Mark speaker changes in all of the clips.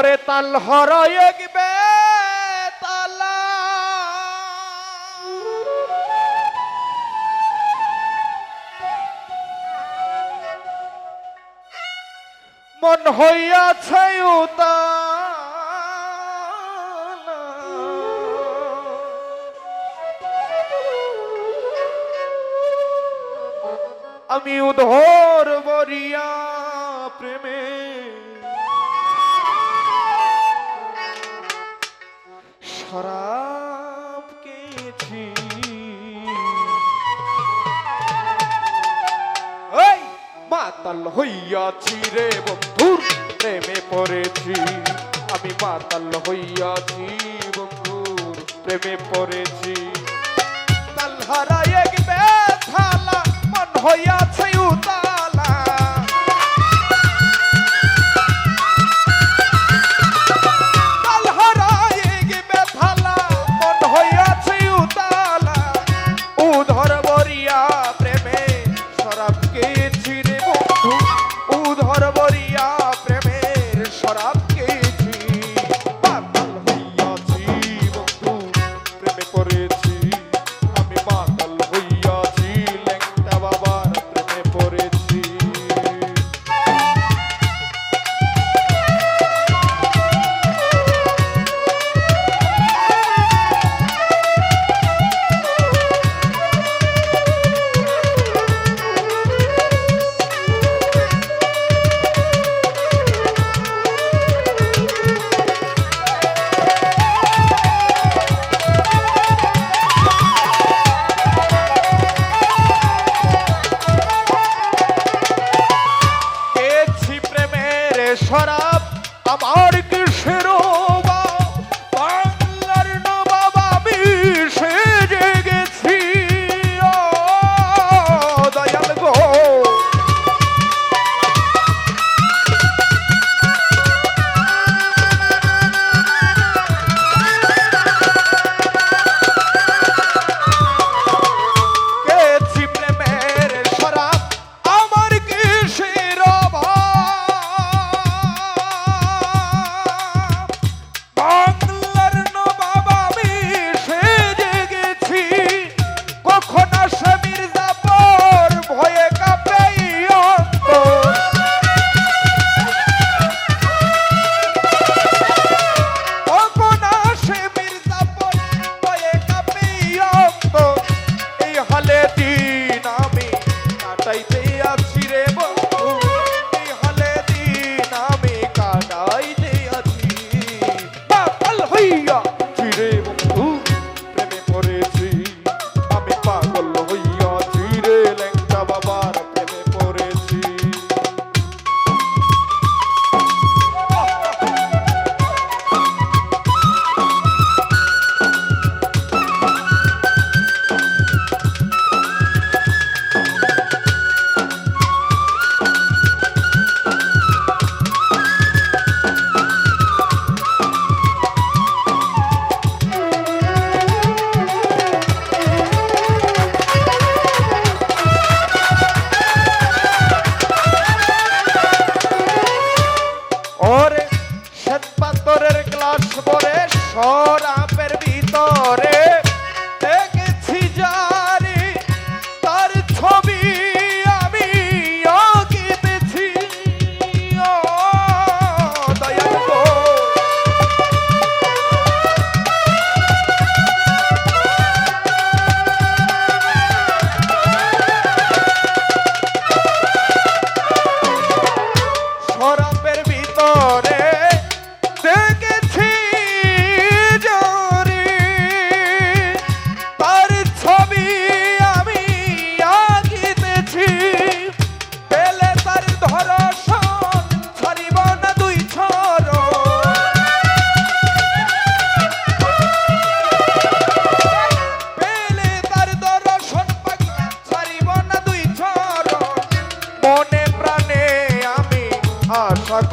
Speaker 1: ওরে তাল হর এগবে তালা। মন হইয়াছে উতা আমি উধর বরিয়া শরাব খেয়েছি ওই মাতাল হইয়াছি রে বন্ধুর প্রেমে পড়েছি আমি মাতাল হইয়াছি বন্ধুর প্রেমে পড়েছি তাল হারায় ব্যথালা মন হইয়া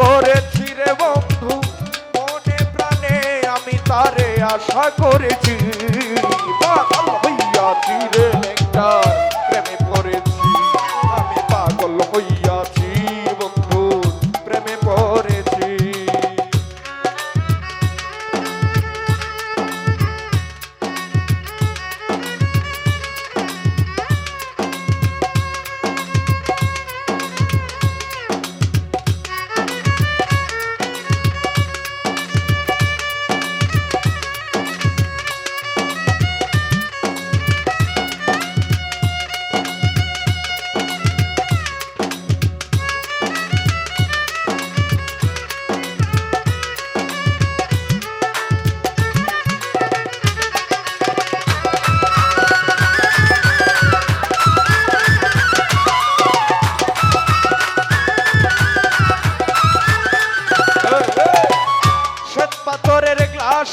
Speaker 1: করেছি রে বন্ধু মনে প্রাণে আমি তারে আশা করেছি। বাধা হইয়াছি রে লেখার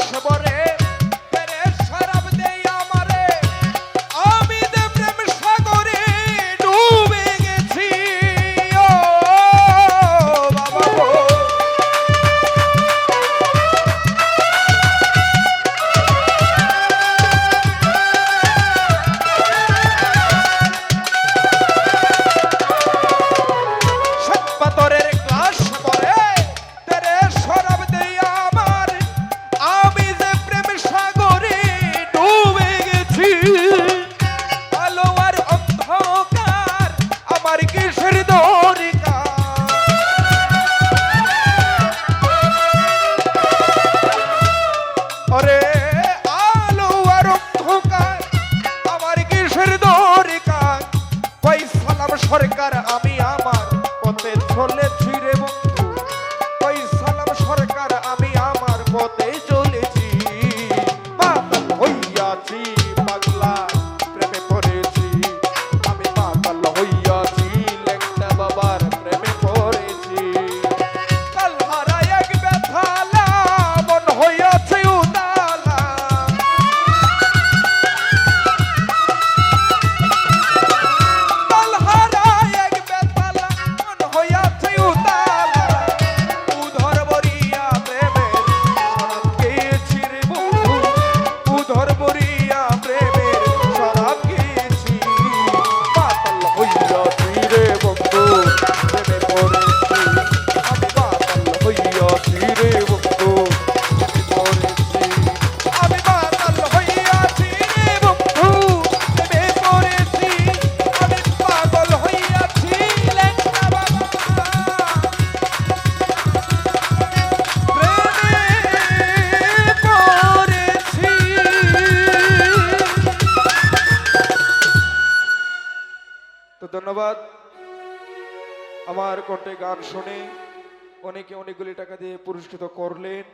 Speaker 1: আসবরে ধন্যবাদ। আমার কণ্ঠে গান শুনে অনেকে অনেকগুলি টাকা দিয়ে পুরস্কৃত করলেন।